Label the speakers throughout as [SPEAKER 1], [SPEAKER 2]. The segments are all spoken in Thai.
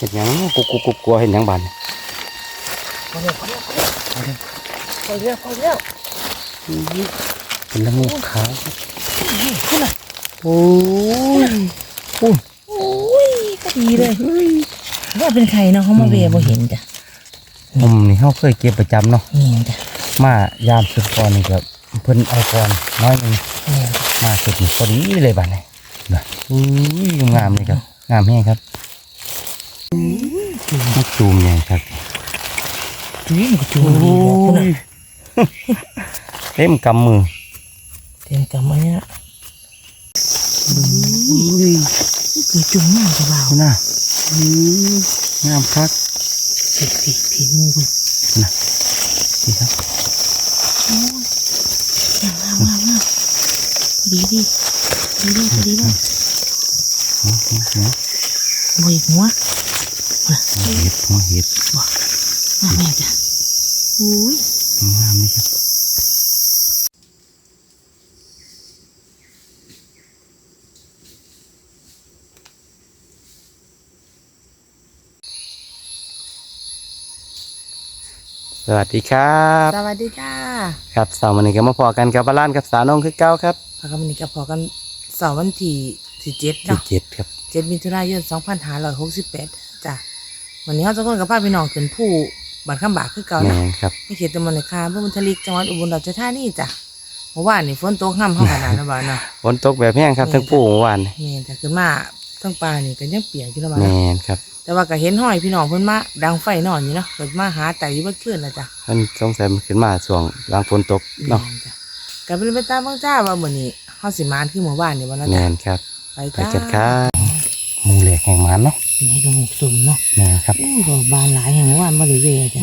[SPEAKER 1] เห็นหยังกุกกุกกุกกลัวเห็นหยังบาน
[SPEAKER 2] พอแล้วพอแล้วพอแล้วพอแล้วพอแล้ว
[SPEAKER 1] เป็นละงูขาว
[SPEAKER 2] ขึ้นน่ะ
[SPEAKER 1] โอ้ย
[SPEAKER 2] โอ้ยก็ดีเลยว่าเป็นใครเนาะเขามาเวบ่เห็นจ้ะ
[SPEAKER 1] ผมนี่เขาเคยเก็บประจำเนาะ
[SPEAKER 2] นี่จ้ะ
[SPEAKER 1] มายามสุดก่อนนี่ครับเพิ่นเอาก่อนน้อยหนึง
[SPEAKER 2] นี่
[SPEAKER 1] มาสุดนี่พอดีเลยบานนี้นะอุ้ยงามเลยครับงามแห้งครับ มาจูมใหญ่ครับ
[SPEAKER 2] จุ้ยมันก็จูงดีแล้วคุณน่ะ
[SPEAKER 1] เต็มกำมือ
[SPEAKER 2] เต็มกำมาเนี่ยคือจุ้งมากจะเบา
[SPEAKER 1] คุณน่ะอุ้ยงามคัก
[SPEAKER 2] ผิดผิดผิดงูคุณ
[SPEAKER 1] นี่ครับ
[SPEAKER 2] งามงามงามงามพอดีดีพอดีดีพอดีดี
[SPEAKER 1] หัวหัวหัว
[SPEAKER 2] บ่อีกหัว
[SPEAKER 1] หัว เห็ดหัวเห็ด
[SPEAKER 2] มาแม่จ้ะอุ้ย
[SPEAKER 1] งามเลยครับสวัสดีครับ
[SPEAKER 2] สวัสดีจ้า
[SPEAKER 1] ครับสาวมันนี้ก็มาพอกันกับบ้านกับสาวนงคือเก้าครับ
[SPEAKER 2] พากันวันนี้ก็พอกันเสาร์วันที่ที่เจ็ด
[SPEAKER 1] ที่
[SPEAKER 2] เนาะ
[SPEAKER 1] เจ็ดครับ
[SPEAKER 2] เจ็ดมิถุนายนสองพันห้าร้อยหกสิบแปดจ้ะ วันนี้เราจะคนกับป้าพี่น้องขึ้นผู้บันข้ามบากคือเก่า
[SPEAKER 1] แม่
[SPEAKER 2] นะ
[SPEAKER 1] นครับ
[SPEAKER 2] ไม่เขตตำบลในคาเพื่อบุญทลิกจังหวัดอุบลราชธานีจ้ะเมื่อวานนี่ฝนตกห้ามห้องขนาดนะบ้านเนาะ
[SPEAKER 1] ฝนตกแบบแห้งครับ
[SPEAKER 2] แม่น
[SPEAKER 1] ทั้งปู่เมื่อวานนี่
[SPEAKER 2] นี่แต่ขึ้นมาทั้งปลานี่ก็ยังเปียกอยู่นะบ้าน
[SPEAKER 1] แม่
[SPEAKER 2] เนาะ
[SPEAKER 1] นครับ
[SPEAKER 2] แต่ว่าก็เห็นห้อยพี่น้องเพิ่นมาดังไฟนอนอยู่เนาะเกิดมาหาไต่อยู่เมื่อคืนนะจ้ะ
[SPEAKER 1] มันสงสัยมันขึ้นมาช่วงหลังฝนตกเนาะ
[SPEAKER 2] แม่จ้ะก็เป็นไปตามบางจ้าว่ามื้อนี้เฮาสิมานคือเมื่อวานนี่บ่เนาะ
[SPEAKER 1] แม่
[SPEAKER 2] จ้ะ
[SPEAKER 1] นครับ
[SPEAKER 2] ไป
[SPEAKER 1] ไป
[SPEAKER 2] จ้า
[SPEAKER 1] กันครับ หมูเหล็กแห่งมันเนาะ
[SPEAKER 2] นี่ก็หกสุ่มเนาะ
[SPEAKER 1] แม่นครับ
[SPEAKER 2] อู้ดอกบานหลายแห่งเมื่อวานบ่ได้เวจ้ะ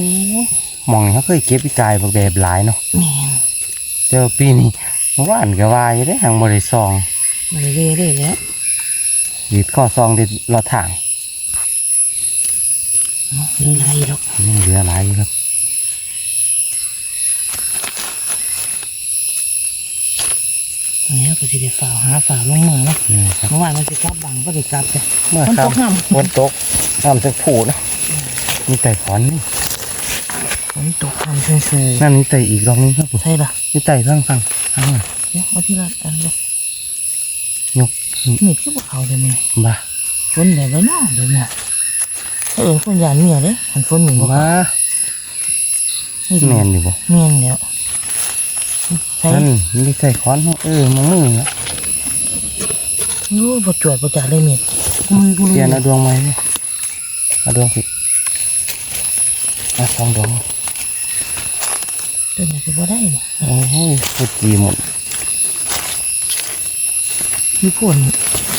[SPEAKER 1] มองนี่เขาเคยเก็บปีกายบักแบบหลายเนาะ
[SPEAKER 2] แม่น
[SPEAKER 1] แต่ว่าปีนี้เมื่อวานก็ว่าอยู่ได้อหังบริซอง
[SPEAKER 2] บ่ได้เวเลยแหล้ว
[SPEAKER 1] ดีดข้อซองไดีรอดทาง
[SPEAKER 2] เหลือหลายอยู่ดอก
[SPEAKER 1] ยังเหลือหลายอยู่ครับ
[SPEAKER 2] อันนี้ก็สิได้ฝ่าวหาฝ่าวลงมาเนาะ
[SPEAKER 1] นี่ครับ
[SPEAKER 2] เมื่อวานมันสิกลับบังบ่ได้กลับจ้ะ
[SPEAKER 1] เมื่อ
[SPEAKER 2] ฝน
[SPEAKER 1] ค
[SPEAKER 2] ต
[SPEAKER 1] รับ
[SPEAKER 2] กห้าม
[SPEAKER 1] ฝนตกน้ำจะผูดนะมีไต่ขอนนี่
[SPEAKER 2] ฝนตกห้ามซื่อ
[SPEAKER 1] นั่นนี่ไต่อีกรองนึงครับผม
[SPEAKER 2] ๆใช่ปะ
[SPEAKER 1] นี่ไต่ฟังฟังฟังหน่อย
[SPEAKER 2] เดี๋ยวเอาที่ละอันเดีย
[SPEAKER 1] ยก
[SPEAKER 2] มีดคือบ่เอาเลยมึง
[SPEAKER 1] บ้า
[SPEAKER 2] ฝนแบบไว้เนาะเดี๋ยวนี้เออคนยานเมียเด้หันฝนหนึ่งบ่
[SPEAKER 1] บ้า
[SPEAKER 2] นี่
[SPEAKER 1] แมนอยู่บ่
[SPEAKER 2] แม่นแล้วใส่
[SPEAKER 1] นั่นนี่ไต่ขอนเออมึงมึงนะ
[SPEAKER 2] โอ้บ่จวดบ่จ่าเลยเมียกูมือกู
[SPEAKER 1] เปลี่ยน
[SPEAKER 2] เล
[SPEAKER 1] เอาดวงไหมเนี่ยเอาดวงผิดเอาสองดวง
[SPEAKER 2] ตัวนี้ก็บ่ได้นี่
[SPEAKER 1] โอ้ยพูดดีหมด
[SPEAKER 2] มีพ่น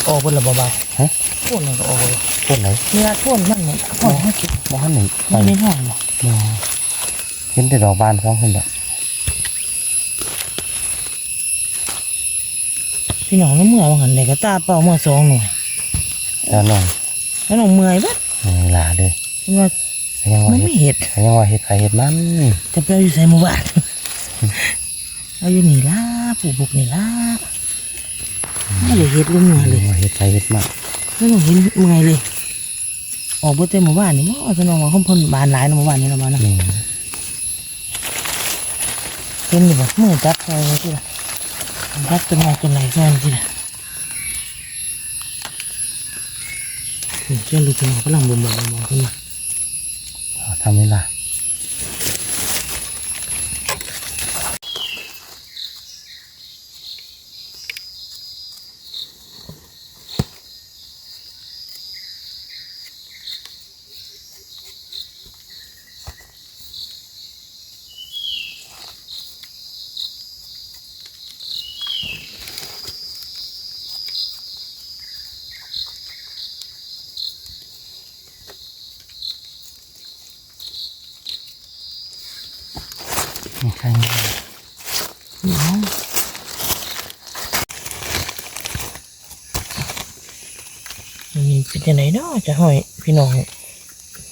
[SPEAKER 2] ออกบนระเบา
[SPEAKER 1] ฮะ
[SPEAKER 2] ๆพ่นนั่นก็ออกบ่
[SPEAKER 1] พูดไหน
[SPEAKER 2] เวลาพ่นมันเนี่ยพ่นให้เก็บ
[SPEAKER 1] บ้านไหนไป
[SPEAKER 2] มันไม่ห้อยบ่
[SPEAKER 1] อ๋อเห็นแต่ดอกบานสองคนดอก
[SPEAKER 2] พี่น้องน้ำเมื่อว่าหันเลยก็ตาเป่าเมื่อสองหน่วย
[SPEAKER 1] แล้วน้อง
[SPEAKER 2] แล้วน้องเมื่อยเบิด
[SPEAKER 1] เวลาเลย
[SPEAKER 2] เห็นว่า
[SPEAKER 1] เขายัง
[SPEAKER 2] มั
[SPEAKER 1] ว่านเห็
[SPEAKER 2] ไม่
[SPEAKER 1] ด
[SPEAKER 2] เห็ด
[SPEAKER 1] เขายังว่าเห็ดไข่เห็ดมัน
[SPEAKER 2] จะไปเอาอยู่ใส่หมู่บ้านเอาอยู่นี่ล่ะปลูกบุกนี่ล่ะไม่ได้เห็ดลุงเมื่อเลย
[SPEAKER 1] ว่าเห็ดไข่เห็ดมัน
[SPEAKER 2] ไม่ต้องเห็นเมื่อยเลยออกเบ่เต็มหมู่บ้านนี่มั้งจะน้องว่าเขาเพ่นบานหลายนะหมู่บ้านนี่ละมานะ
[SPEAKER 1] นี่
[SPEAKER 2] เห็นอยู่บ่เมื่อจับไปที่ละ รับเป็นไงเป็นไรแค่นี้ที่ละเช่นลูกพี่น้องกำลังบ่มบ่มบ่ขึ้นมา
[SPEAKER 1] เอาทำเวลา นี่ใคร
[SPEAKER 2] น้องนี่เป็นจังไหนเนาะจะห้อยพี่น้อง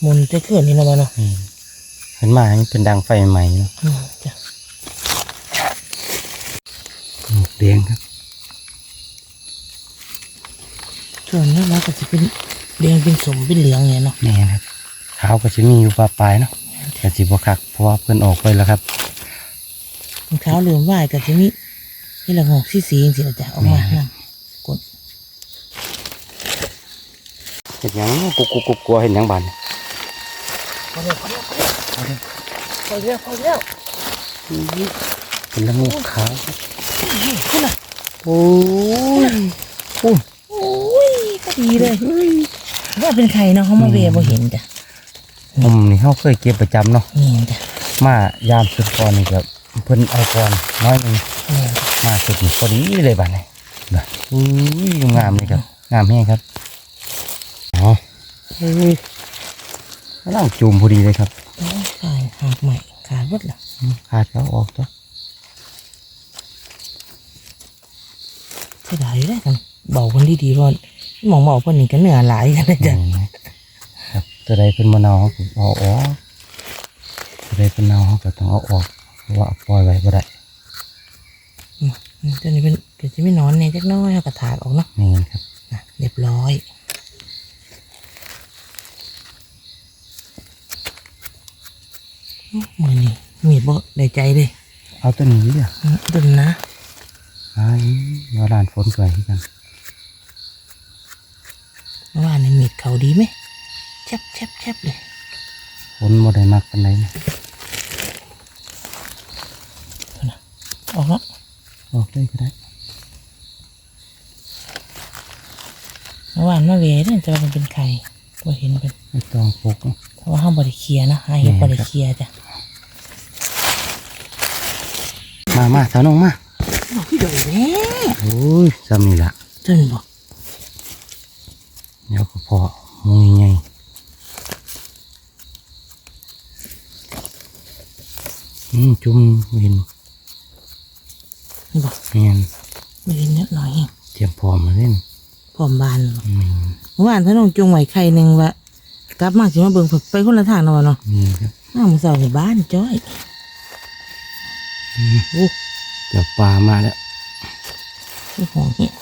[SPEAKER 2] มุนจะเคลื่อนนี่นะบ้านเนาะ
[SPEAKER 1] อืมเห็นมาอันนี้เป็นดังไฟใหม่เนาะ
[SPEAKER 2] อืมจ้ะ
[SPEAKER 1] หมวกแดงครับ
[SPEAKER 2] ส่วนนี้เราก็จะเป็นเรียงเป็นสมเป็นเหลืองเนี่ยเนาะ
[SPEAKER 1] นี่ครับขาวก็จะมีอยู่ปลาปลายเนาะแต่สิบ่คักเพราะว่าเพิ่นออกไปแล้วครับ
[SPEAKER 2] รองเท้าเหลืองว่ายกับจะมีนี่ละงอกสีสีๆสิเราจะออกมานั่งกด
[SPEAKER 1] เห็นหยังกุกกุกกุกกลัวเห็นหยังบาน
[SPEAKER 2] พอแล้วพอแล้วพอแล้วพอแล้วพอแล้ว
[SPEAKER 1] เป็นละงูขาว
[SPEAKER 2] ขึ้นละ
[SPEAKER 1] โอ้ยโอ้ย
[SPEAKER 2] โอ้ยก็ดีเลยว่าเป็นใครเนาะเขามาเวียบ่เห็นจ้ะ
[SPEAKER 1] ผมนี่เขาเคยเก็บประจำเนาะ
[SPEAKER 2] นี่จ้ะ
[SPEAKER 1] มายามสุดก่อนนี่ก็ เพิ่นเอาก่อนน้อยหนึง
[SPEAKER 2] นี่
[SPEAKER 1] มาสุดนี่พอดีเลยบานนี้นะอุ้ยงามเลยครับ งามแห้งครับอ๋ออุ้ยกำลังจูมพอดีเลยครับ
[SPEAKER 2] โอ้ยขาดหากใหม่ขาดหมดละ
[SPEAKER 1] อืมขาดเขาออกตัว
[SPEAKER 2] เสียดายอยู่ได้กันเบาคนดีๆเพราะหมองเบาคนนี้ก็เหนือหลายกันเลยจ้ะ
[SPEAKER 1] อืมครับตัวใดเป็นมะนาวเขาก็เอาออกตัวใดเป็นมะนาวเขาก็ต้องเอาออกเพราะ ว่าปล่อยไว้บ่ได้
[SPEAKER 2] อืมตัวนี้เป็นก็จะไม่นอนเนี่ยจักหน้อยเอากระถากออกเนาะ
[SPEAKER 1] นี่ครับ
[SPEAKER 2] นะเรียบร้อยมือนี่มีดบ่ได้ใจเลย
[SPEAKER 1] เอาตัวนี้เด้อ
[SPEAKER 2] อืมดุนนะ
[SPEAKER 1] ไอ้ยาลานฝนสวยที่กัน
[SPEAKER 2] ว่าในมีดเขาดีไหมแชบแชบแชบเลย
[SPEAKER 1] ฝนบ่ได้มักปานใดนะ
[SPEAKER 2] ออกแล้ว
[SPEAKER 1] ออกเลยก็ได้
[SPEAKER 2] เมื่อวานมาเวเนี่ยจะว่ามันเป็นไข่ตัวเห็นเป็น
[SPEAKER 1] ไม่ต้องปลุก
[SPEAKER 2] เพราะว่าห้ามบริเคลียร์นะให้เห็นบริเคลียร์จ้ะ
[SPEAKER 1] มามาสาวน้องมา
[SPEAKER 2] บอกพี่เดยแม่
[SPEAKER 1] โอ้ยซ้ำนี่ละ
[SPEAKER 2] จนบอก
[SPEAKER 1] เดี๋ยวก็พอมูยไงอืมจุ่มเห็น
[SPEAKER 2] บอก
[SPEAKER 1] เงี้ย
[SPEAKER 2] ไม่เห็นนิดหน่อยเอง
[SPEAKER 1] เตรียมพร้อมมาเล่น
[SPEAKER 2] พร้อมบานเลย
[SPEAKER 1] อืม
[SPEAKER 2] เมื่อวานพระน้องจงไหวไข่หนึ่งว่ากลับมาสิมาเบิ่งไปคนละทางเนาะเนาะ
[SPEAKER 1] นี่ครับ
[SPEAKER 2] น้ามือเสาในบ้านจ้อย
[SPEAKER 1] อืม
[SPEAKER 2] โอ้
[SPEAKER 1] เดี๋ยวปลามาแล้ว
[SPEAKER 2] ยห่วงเนี่ย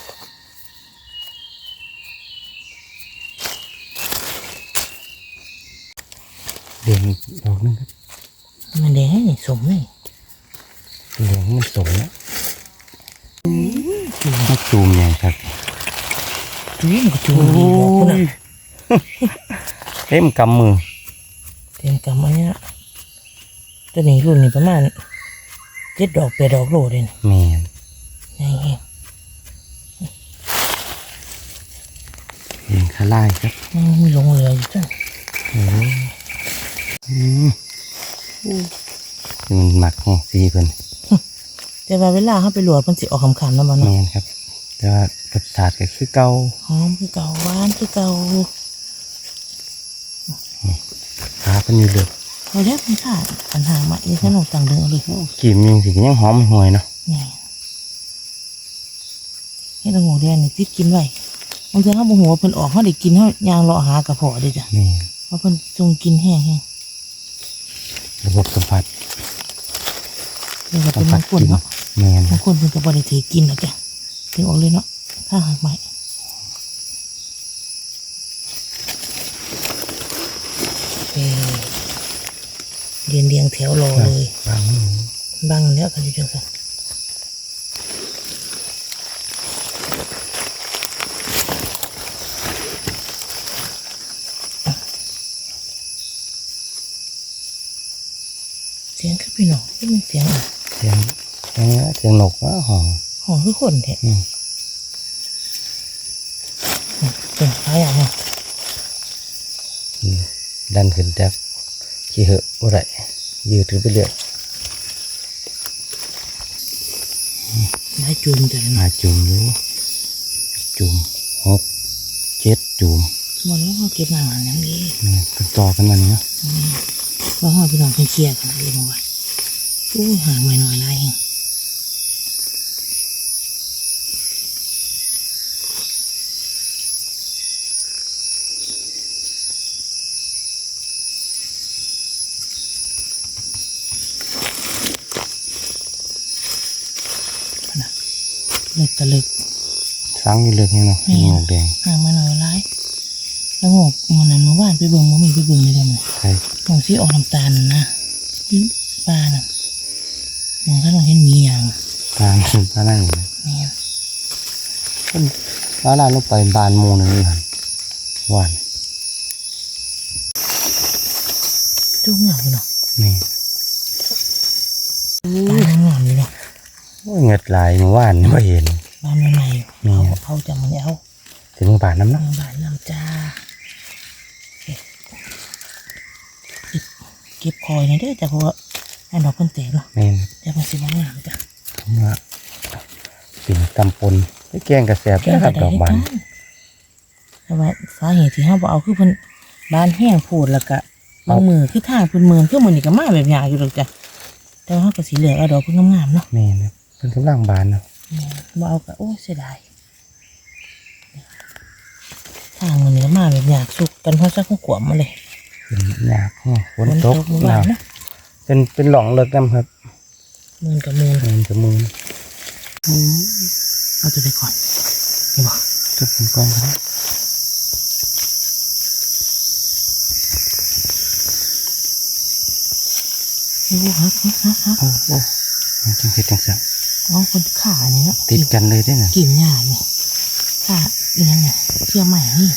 [SPEAKER 1] เดี๋ยวอีกดอกหนึงครับ
[SPEAKER 2] มันแดงให้นี่สมเลย
[SPEAKER 1] เหลืองมันสมแล้วมาจูมใหญ่ครับ
[SPEAKER 2] จุ้ยมันก็จุ้ยดีบอกคุณน่ะ
[SPEAKER 1] เต็มกำมือ
[SPEAKER 2] เต็มกำอันเนี้ยตัวนี้รุ่นนี้ประมาณเจ็ดดอกแปดดอกโลเลยนะ
[SPEAKER 1] แม่น
[SPEAKER 2] นี่เอง
[SPEAKER 1] เห็นขาลายครับ
[SPEAKER 2] มันมีหลงเหลืออยู่จ้ะ
[SPEAKER 1] โอ้ยอืมมันหมักแห้งสีเพิ่น
[SPEAKER 2] แต่ว่าเวลาเขาไปหลวดมันสิออกคำๆแล้วมัน
[SPEAKER 1] แม่
[SPEAKER 2] เนาะ
[SPEAKER 1] นครับ แต่ว่ารสชาติก็คือเก่า
[SPEAKER 2] หอมคือเก่าหวานคือเก่า
[SPEAKER 1] ขาเป็นอยู่เลย
[SPEAKER 2] เราเรียกมันค่ะปัญหาใหม่นี่ฉันเอาตังค์เดินเอาเลย
[SPEAKER 1] กลิ่นยังสิก็ยังหอมห่วยเนาะ
[SPEAKER 2] นี่ให้เราหมูแดงนี่ติดกินไว้บางทีเขาบอกหัวาเพิ่นออกเขาได้กินเขายางเลาะหากระเพาะเด้จ้ะ
[SPEAKER 1] นี่
[SPEAKER 2] เพราะเพิ่นจงกินแห้ง
[SPEAKER 1] ระบบสัมผัส
[SPEAKER 2] ๆเรียกว่าเป็นบางคนเนาะ
[SPEAKER 1] แม่น
[SPEAKER 2] บางคนเพิ่นก็บ่ได้ถือกินหรอกจ้ะ ถึงออกเลยเนาะถ้าหากใหม่เอ่อเรียนเรียงแถวรอเลย
[SPEAKER 1] บางมือ
[SPEAKER 2] บังแล้วกันอยู่จังซั่นเสียงคือพี่น้องที่มันเสียงอะ
[SPEAKER 1] เสียงเสียงเสียงนกว่าหอม
[SPEAKER 2] หอมคือคนแท้
[SPEAKER 1] อืม
[SPEAKER 2] เป็นหลายอย่างเนาะ
[SPEAKER 1] อืมดันขึ้นจากขี้เหอะบ่ได้ยืดถือไปเรื่อย
[SPEAKER 2] หลายจุ่มแต่ละ
[SPEAKER 1] หา
[SPEAKER 2] เนาะ
[SPEAKER 1] จุ่มอยู่จุ่มหกเจ็ดจุ่ม
[SPEAKER 2] หมดแล้วเขาเก็บมาหาอย่างนี้
[SPEAKER 1] นี่กันต่อกันมานี่เนาะ
[SPEAKER 2] ว่าห้อยพี่น้องเพิ่นเคลียร์กันเลยมาว่าอู้ยห่างไม่น้อยหลายแห่ง เลิกตะลึก
[SPEAKER 1] ฟังอยู่เลยนี่เนาะ
[SPEAKER 2] แม่น
[SPEAKER 1] หมวกแดง
[SPEAKER 2] ห่างมาหน่อยร้ายเวแล้วงอกมันนั้นเมื่อวานไปเบิ่งมันมีไปเบิ่งเลยได้มั้ย
[SPEAKER 1] ใช่
[SPEAKER 2] มองสีออกน้ำตาลน่ะนะอีปลาน่ะมองถ้าเราเห็นมีอย่าง
[SPEAKER 1] ทางพระนั่งอยู่นะ
[SPEAKER 2] นี่น
[SPEAKER 1] ว่าลานลงไปบานหมูหนึงเลยครับหวาน
[SPEAKER 2] ดูเหงาเนาะ
[SPEAKER 1] นี่
[SPEAKER 2] ปลาเหงาอยู่เนาะ
[SPEAKER 1] โอ้ยเงิดหลายเมื่อวานไม่เห็น
[SPEAKER 2] บ้านใหม่
[SPEAKER 1] นี่
[SPEAKER 2] ๆเอาเอาจากมันเอา
[SPEAKER 1] ถึงบาทน้ำเนาะ
[SPEAKER 2] เมืองบ้านน้ำจ้าเก็บเก็บคอยหนี่อยเด้อจ้ะเพราะว่าให้ดอกเพิ่นแตกเนาะ
[SPEAKER 1] แม่น
[SPEAKER 2] เดี๋ยวมันสิบ่งามจ้ะ
[SPEAKER 1] ผมว่าปิ่นตำปนไอ้แกงกระแสบนะครับดอกบาน
[SPEAKER 2] แต่ว่าสาเหตุที่เฮาบ่เอาคือเพิ่นบ้านแห้งโพูดแล้วก็บางมือคือทางเพิ่นเมือนคือมื้อนี้ก็มาแบบยากอยู่ดอกจ้ะแต่ว่าเฮาก็สิเลือกเอาดอกเพิ่นงามๆเนาะ
[SPEAKER 1] แม่นครับเพิ่นกำลังบานเนาะ
[SPEAKER 2] บ่เอาก็โอ้เสียดายทางมื้อนี้ก็มาแบบยากสุกกันเพราะซักขวมมาเลย
[SPEAKER 1] เป็นยากแห้งฝนตก
[SPEAKER 2] เมื่อ
[SPEAKER 1] ห
[SPEAKER 2] วาน
[SPEAKER 1] นาว
[SPEAKER 2] เนาะ
[SPEAKER 1] เป็นเป็นหลองเลิกน้ำครับ
[SPEAKER 2] มือกับมือ
[SPEAKER 1] เห็นจะมือ
[SPEAKER 2] เอาตัวไปก่อนนี่บ่
[SPEAKER 1] ทุกคนก่อนครับ
[SPEAKER 2] โอ้ฮักฮักฮักฮัก
[SPEAKER 1] โอ้โอ้มันจังเห็ดจังสัน
[SPEAKER 2] เอาคนขานี่เนาะ
[SPEAKER 1] ติดกันเลยได้น่ะ
[SPEAKER 2] กิ่มหญ้านี่ขาอีนั่นไงเชื่อใหม่นี่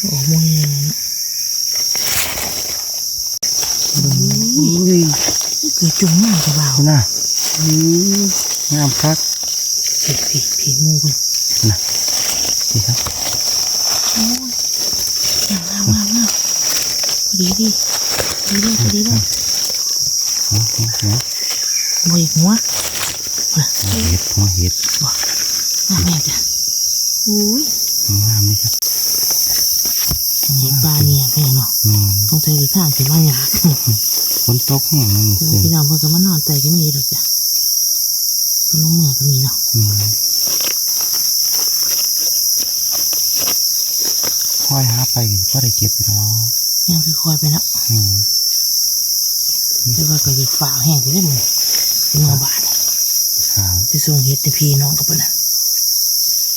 [SPEAKER 2] โอ้มวยนี่เกิดจุ่มหน้าจะเบา
[SPEAKER 1] เอาหน้าอืมงามคัก
[SPEAKER 2] ผีผีผีงูคุณ
[SPEAKER 1] นะนี่ครับ
[SPEAKER 2] โอ้ยงามงามงามงาม พอดีดีพอดีดีพอดีดี
[SPEAKER 1] หัวหัวหัว
[SPEAKER 2] บอยหัว
[SPEAKER 1] หัวเห็ดหัวเห็ด
[SPEAKER 2] มาแม่จ้ะอุ้ย
[SPEAKER 1] งามนี่ครับ
[SPEAKER 2] นี่ปลาเนี่ยเพียงเนาะต้องใช้ที่ข้างสิมาหยาบ
[SPEAKER 1] ฝนตกแห้งนั่น
[SPEAKER 2] คือ
[SPEAKER 1] คือ
[SPEAKER 2] พี่น้องเพิ่นก็มานอนใจก็มีหรอกจ้ะพนลงเมื่อก็มีเนาะ
[SPEAKER 1] ค่อยหาไปก็ได้เก็บอยู่ดอก
[SPEAKER 2] ยังคือคอยไปเนาะ
[SPEAKER 1] นี่
[SPEAKER 2] แต่ว่าก็จะฝ่าแห้งที่ได้หมดเป็นงอบาน
[SPEAKER 1] ขาว
[SPEAKER 2] ไปส่งเฮ็ดให้พี่น้องกับเพิ่นน่ะ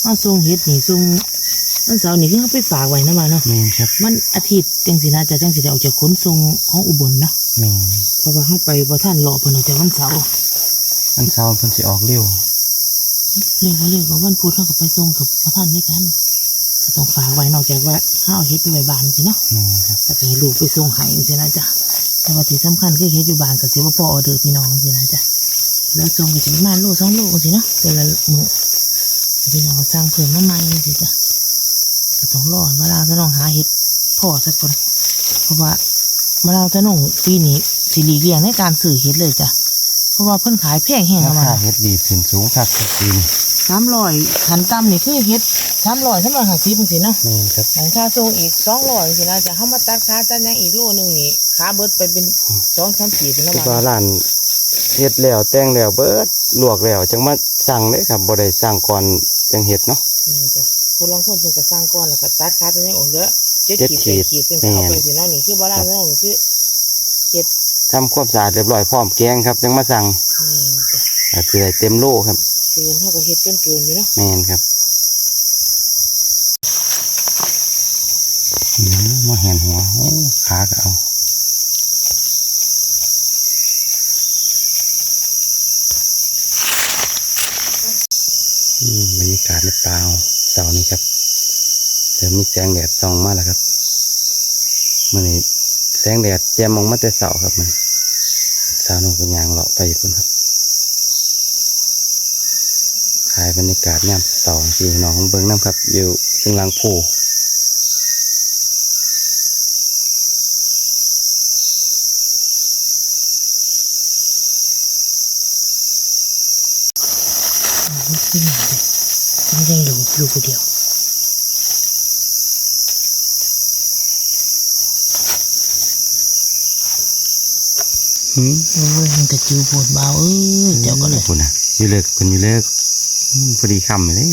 [SPEAKER 2] เอาส่งเฮ็ดนี่ส่งวันเสาร์นี่คือเขาไปฝากไว้นะมาเนาะ
[SPEAKER 1] แม่นครับ
[SPEAKER 2] วันอาทิตย์จังสินะจะจังสิได้ออกจากขนส่งของอุบลเนาะ
[SPEAKER 1] แม่น
[SPEAKER 2] เพราะว่าเขาไปบ่ท่านรอเพิ่นออกจากวันเสาร์
[SPEAKER 1] อันเช้าเพิ่นสิออกเร็ว
[SPEAKER 2] เรียกว่าเรียกว่าวันพุธเขาก็ไปส่งกับบ่ท่านด้วยกันก็ ต้องฝากไว้นอกจากว่าเขาเอาเฮ็ดไปไว้บ้านสิเนาะ
[SPEAKER 1] แม่นครับ
[SPEAKER 2] ก็จะให้ลูกไปส่งให้สินะจ๊ะแต่ว่าที่สำคัญคือเฮ็ดอยู่บ้านก็สิว่าพ่อออเดอร์พี่น้องสินะจ๊ะแล้วส่งก็สิประมาณโลสองโลสิเนาะแต่ละมื้อพี่น้องก็สร้างเพิ่มมาใหม่สิจ้ะก็ต้องรอมาลาวจะน้องหาเฮ็ดพ่อสักคนเพราะว่ามาลาวจะน้องปีนี้สิหลีกเลี่ยงในการซื้อเฮ็ดเลยจ้ะเพราะว่าเพิ่นขายแพงแฮง
[SPEAKER 1] รา
[SPEAKER 2] เอามา
[SPEAKER 1] คาเฮ็ดดีขึ้นสูงคักทุกปีนี่
[SPEAKER 2] สามร้อยขันต่ำนี่คือเฮ็ดสามร้อยสามร้อยห้าสิบสิเนาะ
[SPEAKER 1] แม่นครับ
[SPEAKER 2] หลังค่าส่งอีกสองร้อยสินะจะเข้ามาตัดค่าตัดหยังอีกโลหนึงนี่ค่าเบิดไปเป็นสองสามขีดเป็นประ
[SPEAKER 1] คิด
[SPEAKER 2] มา
[SPEAKER 1] ว่า
[SPEAKER 2] ณ
[SPEAKER 1] ร้านเฮ็ดแล้วแต่งแล้วเบิดลวกแล้วจังมาสั่งเด้ครับบ่ได้สั่งก่อนจังเฮ็ดเนาะ
[SPEAKER 2] นี่จ้ะผู้ลางคนเพิ่นก็สร้างก้อนแล้วก็ตัดค่าตัดหยังออกเหลือเจ็ด
[SPEAKER 1] เจ็ด
[SPEAKER 2] ขีด
[SPEAKER 1] ขี
[SPEAKER 2] แป
[SPEAKER 1] ด
[SPEAKER 2] ดขีดเป็นเขา
[SPEAKER 1] แม่น
[SPEAKER 2] ไปสิเนาะนี่คือบ้านเรานี่คือเจ็ด
[SPEAKER 1] ทำความสะอาดเรียบร้อยพร้อมแกงครับ จังมาสั่ง
[SPEAKER 2] นี่จ้ะ
[SPEAKER 1] ก็คือได้เต็มโลครับ
[SPEAKER 2] เกินเท่ากับเฮ็ดเกินเกินอยู่เนาะ
[SPEAKER 1] แม่นครับอืมมาแหนหัวโอ้ขาก็เอาบรรยากาศในป่าเสาร์นี้ครับเริ่มมีแสงแดดส่องมาแล้วครับมันนี้แสงแดดแจ่มมองมาแต่เสาครับมันสาวนุ่งเป็นยางเลาะไปพุ่นครับถ่ายบรรยากาศยามเสาร์ที่น้องของเบิ้งน้ำครับ อยู่ซึ่งหลังผู
[SPEAKER 2] นี่คือหยังเลยไม่ได้อยู่อยู่คนเดียว
[SPEAKER 1] อืม
[SPEAKER 2] โอ้ยมันกระจิวปวดเบาเอ้ยเจ้าก็เลย
[SPEAKER 1] คุณนะอยู่เลิกคุณอยู่เลิกอืม พอดีคำเลย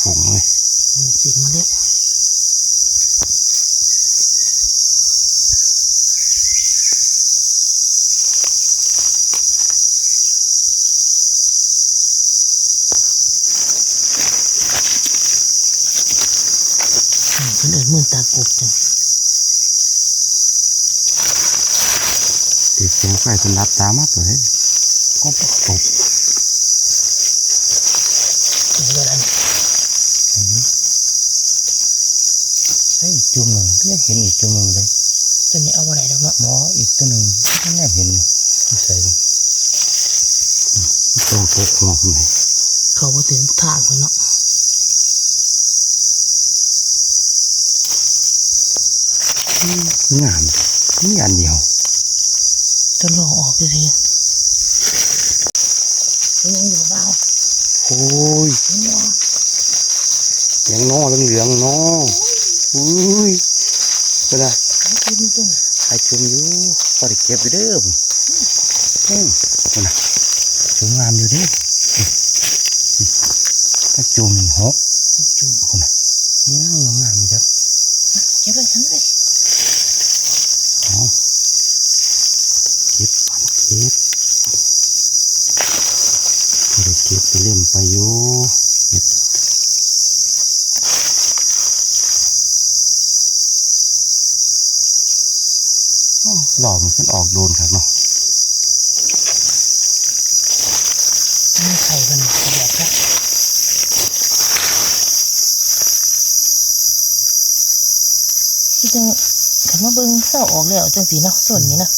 [SPEAKER 1] ฝูงเลย
[SPEAKER 2] ปิดมาแล้วคนอื่นมือตากรุบจัง
[SPEAKER 1] ติดเสียงไฟสนับตามากเลย
[SPEAKER 2] กบ
[SPEAKER 1] กบ
[SPEAKER 2] เห็นอะไร
[SPEAKER 1] ไอ้นี่เฮ้ยจุ่มหนึ่งก็ยังเห็นอีกจุ่มหนึ่งเลย
[SPEAKER 2] ตัวนี้เอาอะไรดอกเนาะ
[SPEAKER 1] หมออีกตัวหนึ่งก็แนบเห็นอยู่ที่ใส่เลยต้องตกหมอกเลย
[SPEAKER 2] เขาบ่ถึงทางมันเนาะ
[SPEAKER 1] งามนี่อันเดียว
[SPEAKER 2] จะลองออกดูสิยังอยู่เปล่า
[SPEAKER 1] โอ้ย
[SPEAKER 2] เนี่ย
[SPEAKER 1] ยังนอเหลืองเหลืองๆนออุ้ยก็ได้
[SPEAKER 2] ไอ้กินตัว
[SPEAKER 1] ไอ้จุ่มอยู่ ก็ได้เก็บไปเด้อผมนี่นะจุ่มงามอยู่เด้ถ้าจุ่มหก
[SPEAKER 2] จุ่ม
[SPEAKER 1] คนน่ะอืมงามครับ
[SPEAKER 2] เก็บเลยฉันเลย
[SPEAKER 1] เอาเก็บปันเก็บไม่ได้เก็บไปเล่มไปอยู่เก็บ โอ้หลอกมันเพิ่นออกโดนครับเนาะ
[SPEAKER 2] ไม่ใส่กันแบบนี้ที่จังขันมาเบิ่งเศร้าออกแล้วจังสีเนาะส่วนนี้เนาะ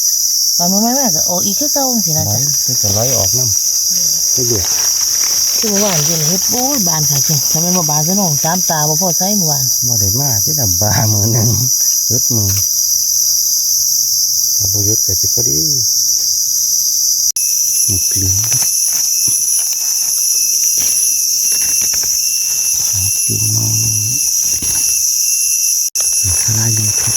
[SPEAKER 2] บางมื้อไม่แม่ก็ออกอีกคือเศร้าจังสีนะ
[SPEAKER 1] ร้อ
[SPEAKER 2] จ๊ะ
[SPEAKER 1] ยเพิ่นจะร้อยออกน้ำไม่เดือด
[SPEAKER 2] คือเมื่อวานเย็นเฮ็ดโอ้ยบานค่ะจริงถ้าแม่นบ่บานซะน้องสามตาบ่พอใช้เมื่อวาน
[SPEAKER 1] บ่ได้มาที่ลำบามือหนึ่งยุดมือถ้า บยุดก็สิพอดีหมกเหลืองครับครับจุ่มมองสลายเลยครับ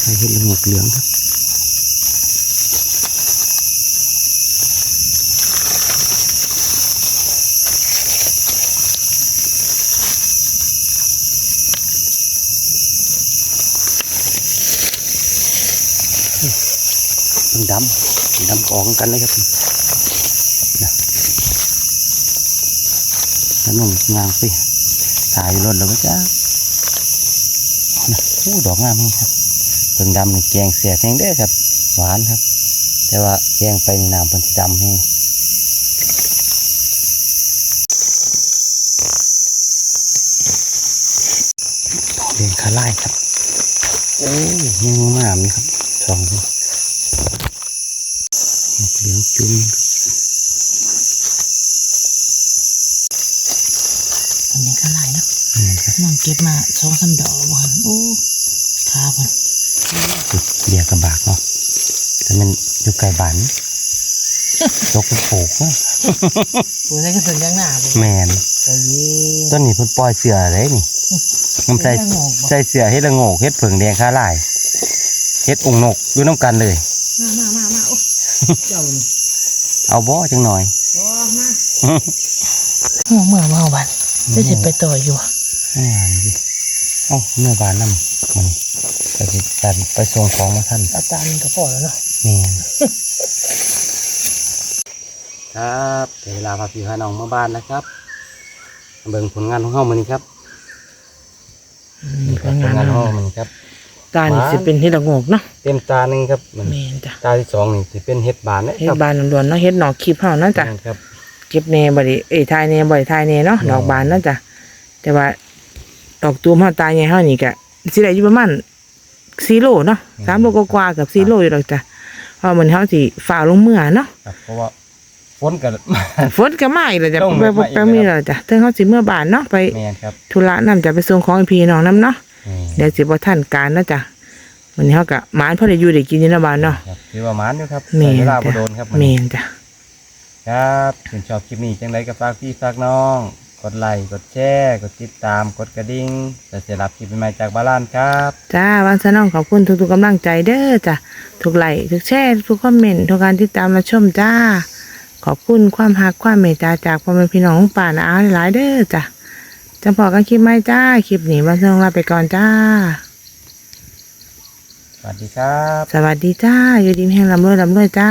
[SPEAKER 1] ใครเห็นหมุกเหลืองครับ มันด ออกกันเลยครับนะนุ่งงามสิถ่ายรถแล้วก็จ้านะโอ้ดอกงามนี่ครับเพิ่งดำนี่แกงเสียแพงได้ครับ หวานครับ แต่ว่าแกงไปในน้ำเพิ่นดำให้เรียงขาไล่ครับ โอ้ยยังงามนี่ครับสองตัวเหลือง จุ้ม
[SPEAKER 2] อันนี้ก็หลายเนาะ
[SPEAKER 1] อืมครับ
[SPEAKER 2] น้องเก็บมาสองสามดอกบ่หันโอ้ขาเพิ่น
[SPEAKER 1] เดียกระบากเนาะแต่มันอยู่ไกลบ้านยกไปปลูกเนาะ
[SPEAKER 2] ปูใส่กระสุนยางหน้าบ่
[SPEAKER 1] แมน
[SPEAKER 2] ใจเย็น
[SPEAKER 1] ต้นนี้เพิ่นปล่อยเสือเลยนี่มันใส่
[SPEAKER 2] เฮ็ดละโงกบ่
[SPEAKER 1] ใส่เสือเฮ็ดละโงกเฮ็ดเผิงแดงข้าลายเฮ็ดองค์นกอยู่น้ำกันเลย
[SPEAKER 2] มามามามาโอ้เจ้านี่
[SPEAKER 1] เอาบ่จังหน่อย
[SPEAKER 2] บ่มาโอ้เมื่อมาเอาบันได้สิไปต่ออยู่อะ
[SPEAKER 1] อ่านี่สิเอ้าเมื่อบานน้ำมันไปสิตันไปส่งของมาท่าน
[SPEAKER 2] อาจารย์ก็พอแล้วเนาะ
[SPEAKER 1] แม่นครับถึงเวลาพาพี่พาน้องมาบ้านนะครับมาเบิ่งผลงานของเฮามื้อนี้ครับนี่ครับผลงานของเฮามื้อนี้ครับ
[SPEAKER 2] ตานี่สิเป็นเฮ็ดละโงกเนาะ
[SPEAKER 1] เต็มตาหนึงครับมัน
[SPEAKER 2] แม่นจ้ะ
[SPEAKER 1] ตาที่สองนี่สิเป็นเฮ็ดบานนะ
[SPEAKER 2] เฮ็
[SPEAKER 1] ค
[SPEAKER 2] ด
[SPEAKER 1] รับบา
[SPEAKER 2] นล้วนๆเนาะเฮ็ดหนอกคลิปเฮาเนาะจ้ะ
[SPEAKER 1] แม่นครับ
[SPEAKER 2] เก็บแหน่บ่ได้เอ้ยทายแหน่บ่ได้ทายแหน่เนาะ
[SPEAKER 1] แม่น
[SPEAKER 2] ดอกบานเนาะจ้ะ แต่ว่า ดอกตูมเฮาตายใหญ่เฮานี่ก็สิได้อยู่ประมาณ4โลเนาะ3โลกว่าๆกับ4โลอยู่ดอกจ้ะเพราะมันเฮาสิฝ่าลงเมื่อเนาะ
[SPEAKER 1] ครับ เพราะว่าฝนก็
[SPEAKER 2] ฝนก็มาอีกแล้วจ้ะ
[SPEAKER 1] ต้อง
[SPEAKER 2] ไป
[SPEAKER 1] มาอีก
[SPEAKER 2] ไปมีแล้วจ้ะถึงเฮาสิเมื่อบ้านเนาะไป
[SPEAKER 1] แม่นครับ
[SPEAKER 2] ธุระนำจะไปส่งของให้พี่น้องนํเนาะ
[SPEAKER 1] แม่น
[SPEAKER 2] เดี๋ยวสิบ่ทันการเนาะจ้ะวันนี้เฮาก็หมานพอได้อยู่ได้กินอยู่ในบ้านเนาะ
[SPEAKER 1] ครับถือว่าหมานอยู่ครับ
[SPEAKER 2] แม่
[SPEAKER 1] ใช้
[SPEAKER 2] น
[SPEAKER 1] เวลาบ่
[SPEAKER 2] จ้ะ
[SPEAKER 1] โดนครับมื้อ
[SPEAKER 2] แม่
[SPEAKER 1] นี้
[SPEAKER 2] นจ้ะ
[SPEAKER 1] ครับถ้าชอบคลิปนี้จังไดก็ฝากพี่ฝากน้อง กดไลค์กดแชร์กดติดตามกดกระดิ่งจะได้รับคลิปใหม่ๆจากบาลานครับ
[SPEAKER 2] จ้าวันสนองขอบคุณทุกๆกำลังใจเด้อจ้ะทุกไลค์ทุกแชร์ทุกคอมเมนต์ทุกการติดตามรับชมจ้า ขอบคุณความหักความเมตตาจากพ่อแม่พี่น้องของป่านะอาหลายๆเด้อจ้ะ จะพอกันคลิปไหมจ้า คลิปนี้วันสนองลาไปก่อนจ้า
[SPEAKER 1] สวัสดีครับ
[SPEAKER 2] สวัสดีจ้า อยู่ดีมีแห่งลำรวยลำรวยจ้า